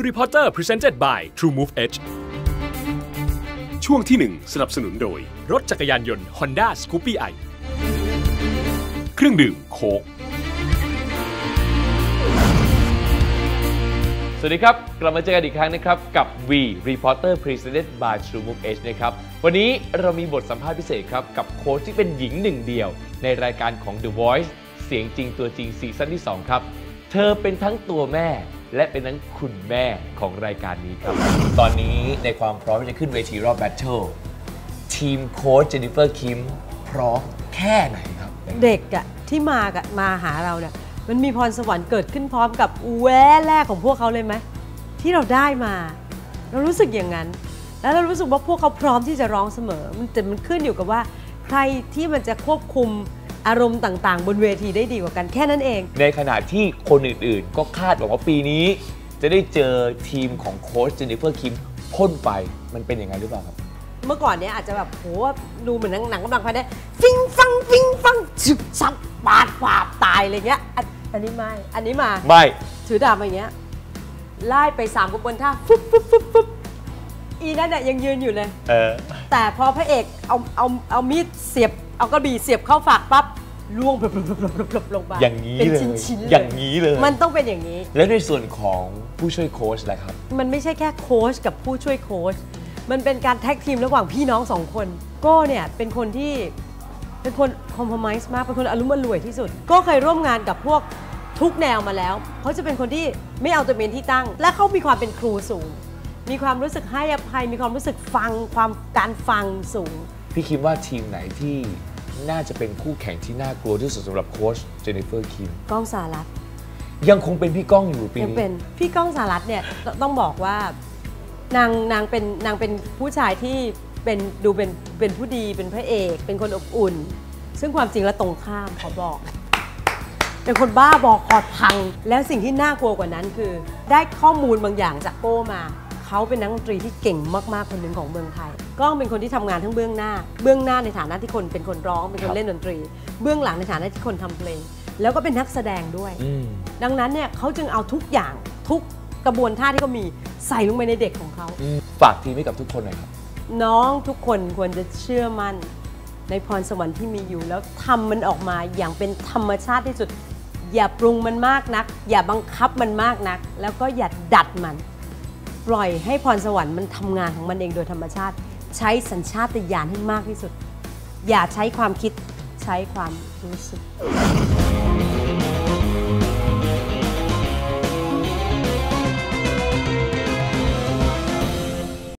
We Reporter Presented by True Move Edge ช่วงที่ 1 สนับสนุนโดย รถจักรยานยนต์ Honda Scoopy i เครื่องดื่มโค้กสวัสดีครับ กลับมาเจอกันอีกครั้งนะครับ กับ V Reporter Presented by True Move H นะครับ วันนี้เรามีบทสัมภาษณ์พิเศษครับ กับโค้ชที่เป็นหญิงหนึ่งเดียว ในรายการของ The Voice เสียงจริงตัวจริงซีซั่นที่ 2 ครับ เธอเป็นทั้งตัวแม่ และเป็นทั้งคุณแม่ของรายการนี้ครับ ตอนนี้ในความพร้อมที่จะขึ้นเวทีรอบแบทเทิลทีมโค้ชเจนนิเฟอร์คิมพร้อมแค่ไหนครับ เด็กอะที่มากับมาหาเราเนี่ยมันมีพรสวรรค์เกิดขึ้นพร้อมกับแวะแรกของพวกเขาเลยไหมที่เราได้มา เรารู้สึกอย่างนั้น แล้วเรารู้สึกว่าพวกเขาพร้อมที่จะร้องเสมอ มันแต่มันขึ้นอยู่กับว่า ใครที่มันจะควบคุม อารมณ์ต่างๆ บนเวทีได้ดีกว่ากันแค่นั้นเอง ในขณะที่คนอื่นๆ ก็คาดหวังว่าปีนี้ จะได้เจอทีมของโค้ชเจนนิเฟอร์คิมพ่นไปมันเป็นอย่างไงหรือเปล่าครับ เมื่อก่อนเนี้ยอาจจะแบบโหดูเหมือนหนังกำลังภายในฟิงฟังฟิงฟังฉึบซับปาดปาบตายอะไรเงี้ยอันอันนี้ไม่อันนี้มาไม่ถือดาบมาอย่างเงี้ยไล่ไปสามกระบวนท่าฟุบฟุบฟุบฟุบอีนั่นน่ะยังยืนอยู่เลยเออแต่พอพระเอกเอาเอาเอามีดเสียบ เอากระบี่เสียบเข้าฝากปั๊บล่วงพลบพลบพลบพลบพลบลงไปอย่างนี้เป็นเลยชิ้นๆเลยอย่างนี้เลย มันต้องเป็นอย่างนี้ แล้วในส่วนของผู้ช่วยโค้ชล่ะครับ มันไม่ใช่แค่โค้ชกับผู้ช่วยโค้ชมันเป็นการแท็กทีมระหว่างพี่น้องสองคน โก้เนี่ยเป็นคนที่เป็นคนคอมเพลมไส์มากเป็นคนอารมณ์อร่วยที่สุด ก็เคยร่วมงานกับพวกทุกแนวมาแล้วเขาจะเป็นคนที่ไม่เอาตัวเป็นที่ตั้ง และเขามีความเป็นครูสูง มีความรู้สึกให้อภัย มีความรู้สึกฟังความการฟังสูง พี่คิดว่าทีมไหนที่ น่าจะเป็นคู่แข่งที่น่ากลัวที่สุดสำหรับโค้ชเจนนิเฟอร์คิมก้องสารัตยังคงเป็นพี่ก้องอยู่ปียังนี้ เป็นพี่ก้องสารัตเนี่ยตต้องบอกว่านางนางเป็นนางเป็นผู้ชายที่เป็นดูเป็นเป็นผู้ดีเป็นพระเอก เป็นคนอบอุ่น ซึ่งความจริงแล้วตรงข้ามขอบอก เป็นคนบ้าบอคอพัง แล้วสิ่งที่น่ากลัวกว่านั้นคือ ได้ข้อมูลบางอย่างจากโก้มา เขาเป็นนักดนตรีที่เก่งมาก ๆ คนหนึ่งของเมืองไทย ก้องเป็นคนที่ทำงานทั้งเบื้องหน้า เบื้องหน้าในฐานะที่คนเป็นคนร้อง เป็นคนเล่นดนตรี เบื้องหลังในฐานะที่คนทำเพลง แล้วก็เป็นนักแสดงด้วยอืมดังนั้นเนี่ยเขาจึงเอาทุกอย่างทุกกระบวนท่าที่เขามีใส่ลงไปในเด็กของเขาอืมฝากทีมให้กับทุกคนหน่อยครับ น้องทุกคนควรจะเชื่อมั่นในพรสวรรค์ที่มีอยู่แล้วทำมันออกมาอย่างเป็นธรรมชาติที่สุด อย่าปรุงมันมากนัก อย่าบังคับมันมากนัก แล้วก็อย่าดัดมัน ปล่อยให้พรสวรรค์มันทำงานของมันเองโดยธรรมชาติ ใช้สัญชาตญาณให้มากที่สุด อย่าใช้ความคิดใช้ความรู้สึก